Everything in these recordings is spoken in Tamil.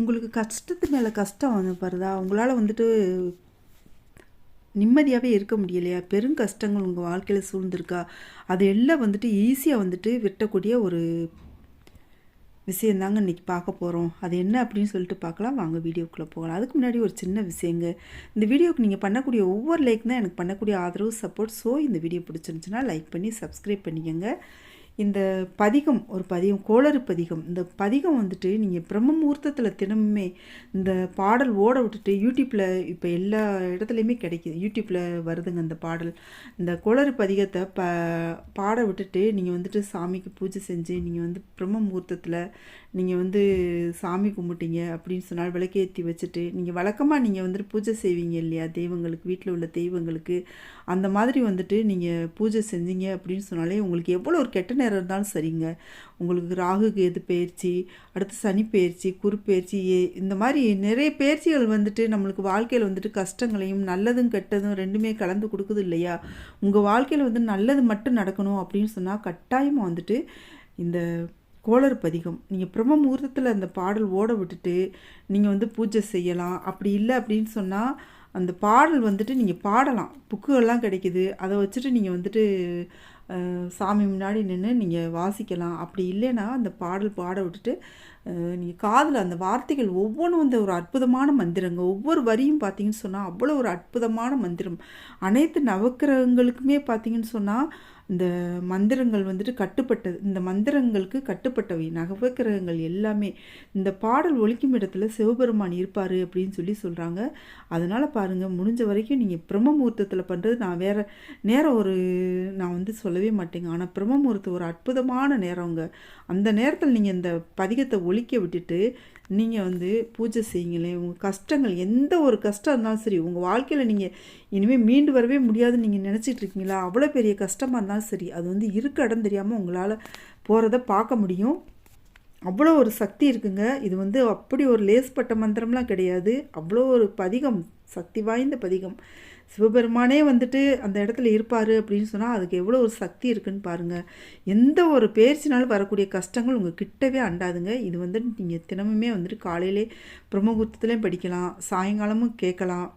உங்களுக்கு கஷ்டத்து மேலே கஷ்டம் வந்து பாருதா உங்களால் வந்துட்டு நிம்மதியாகவே இருக்க முடியலையா? பெரும் கஷ்டங்கள் உங்கள் வாழ்க்கையில் சூழ்ந்திருக்கா? அது எல்லாம் வந்துட்டு ஈஸியாக வந்துட்டு வெட்டக்கூடிய ஒரு விஷயந்தாங்க இன்றைக்கி பார்க்க போகிறோம் அது என்ன அப்படின்னு சொல்லிட்டு பார்க்கலாம். வாங்க வீடியோக்குள்ளே போகலாம். அதுக்கு முன்னாடி ஒரு சின்ன விஷயங்க. இந்த வீடியோக்கு நீங்கள் பண்ணக்கூடிய ஒவ்வொரு லைக் தான் எனக்கு பண்ணக்கூடிய ஆதரவு சப்போர்ட் ஸோ இந்த வீடியோ பிடிச்சிருந்துச்சுன்னா லைக் பண்ணி சப்ஸ்கிரைப் பண்ணிக்கோங்க. இந்த பதிகம் ஒரு பதிகம் கோளறு பதிகம் இந்த பதிகம் வந்துட்டு நீங்கள் பிரம்ம முகூர்த்தத்தில் தினமுமே இந்த பாடல் ஓட விட்டுட்டு யூடியூப்பில் இப்போ எல்லா இடத்துலையுமே கிடைக்கிது. யூடியூப்பில் வருதுங்க இந்த பாடல். இந்த கோளறு பதிகத்தை ப பாட விட்டுட்டு நீங்கள் வந்துட்டு சாமிக்கு பூஜை செஞ்சு நீங்கள் வந்து பிரம்ம முகூர்த்தத்தில் நீங்கள் வந்து சாமி கும்பிட்டீங்க அப்படின்னு சொன்னால் விளக்கேற்றி வச்சுட்டு நீங்கள் வழக்கமாக நீங்கள் வந்துட்டு பூஜை செய்வீங்க இல்லையா? தெய்வங்களுக்கு வீட்டில் உள்ள தெய்வங்களுக்கு அந்த மாதிரி வந்துட்டு நீங்கள் பூஜை செஞ்சீங்க அப்படின்னு சொன்னாலே உங்களுக்கு எவ்வளோ ஒரு கெட்ட நேரம் இருந்தாலும் சரிங்க. உங்களுக்கு ராகு கேது பயிற்சி அடுத்து சனி பயிற்சி குரு பயிற்சி இந்த மாதிரி நிறைய பயிற்சிகள் வந்துட்டு நம்மளுக்கு வாழ்க்கையில் வந்துட்டு கஷ்டங்களையும் நல்லதும் கெட்டதும் ரெண்டுமே கலந்து கொடுக்குது இல்லையா? உங்கள் வாழ்க்கையில் வந்து நல்லது மட்டும் நடக்கணும் அப்படின்னு சொன்னால் கட்டாயமாக வந்துட்டு இந்த கோளர் பதிகம். நீங்கள் பிரம்ம முகூர்த்தத்தில் அந்த பாடல் ஓட விட்டுட்டு நீங்கள் வந்து பூஜை செய்யலாம். அப்படி இல்லை அப்படின்னு சொன்னால் அந்த பாடல் வந்துட்டு நீங்கள் பாடலாம். புக்குகள்லாம் கிடைக்கிது. அதை வச்சுட்டு நீங்கள் வந்துட்டு சாமி முன்னாடி நின்று நீங்கள் வாசிக்கலாம். அப்படி இல்லைன்னா அந்த பாடல் பாட விட்டுட்டு நீங்கள் காதில் அந்த வார்த்தைகள் ஒவ்வொன்றும் வந்து ஒரு அற்புதமான மந்திரங்க. ஒவ்வொரு வரியும் பார்த்தீங்கன்னு சொன்னால் அவ்வளோ ஒரு அற்புதமான மந்திரம். அனைத்து நவக்கிரகங்களுக்குமே பார்த்தீங்கன்னு சொன்னால் இந்த மந்திரங்கள் வந்துட்டு கட்டுப்பட்டது இந்த மந்திரங்களுக்கு கட்டுப்பட்டவை நவக்கிரகங்கள் எல்லாமே. இந்த பாடல் ஒழிக்கும் இடத்துல சிவபெருமான் இருப்பார் அப்படின்னு சொல்லி சொல்கிறாங்க அதனால் பாருங்கள் முடிஞ்ச வரைக்கும் நீங்கள் பிரம்ம முகூர்த்தத்தில் பண்ணுறது நான் வேறு நேரம் ஒரு நான் வந்து சொல்லவே மாட்டேங்க. ஆனால் பிரம்ம முகூர்த்தம் ஒரு அற்புதமான நேரங்க அந்த நேரத்தில் நீங்கள் இந்த பதிகத்தை ஒழிக்க விட்டுட்டு நீங்கள் வந்து பூஜை செய்யுங்களேன். உங்கள் கஷ்டங்கள் எந்த ஒரு கஷ்டம் இருந்தாலும் சரி உங்கள் வாழ்க்கையில் நீங்கள் இனிமேல் மீண்டு வரவே முடியாதுன்னு நீங்கள் நினச்சிட்டு இருக்கீங்களா? அவ்வளோ பெரிய கஷ்டமாக இருந்தாலும் சரி அது வந்து இருக்க இடம் தெரியாமல் உங்களால் போகிறத பார்க்க முடியும். அவ்வளோ ஒரு சக்தி இருக்குங்க. இது வந்து அப்படி ஒரு லேஸ்பட்ட மந்திரம்லாம் கிடையாது. அவ்வளோ ஒரு பதிகம் சக்தி வாய்ந்த பதிகம். சிவபெருமானே வந்துட்டு அந்த இடத்துல இருப்பார் அப்படின்னு சொன்னால் அதுக்கு எவ்வளோ ஒரு சக்தி இருக்குன்னு பாருங்கள் எந்த ஒரு பேர்ச்சினாலும் வரக்கூடிய கஷ்டங்கள் உங்கள் கிட்டவே அண்டாதுங்க. இது வந்து நீங்கள் தினமுமே வந்துட்டு காலையிலே பிரம்மகுத்தத்துலேயும் படிக்கலாம் சாயங்காலமும் கேட்கலாம்.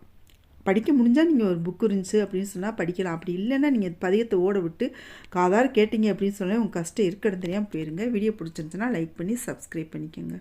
படிக்க முடிஞ்சால் நீங்கள் ஒரு புக் இருந்துச்சு அப்படின்னு சொன்னால் படிக்கலாம். அப்படி இல்லைன்னா நீங்கள் பதியத்தை ஓட விட்டு காதார் கேட்டிங்க அப்படின்னு சொன்னால் உங்கள் கஷ்டம் இருக்கிறது தெரியாமல் போயிருங்க. வீடியோ பிடிச்சிருந்துச்சுன்னா லைக் பண்ணி சப்ஸ்கிரைப் பண்ணிக்கோங்க.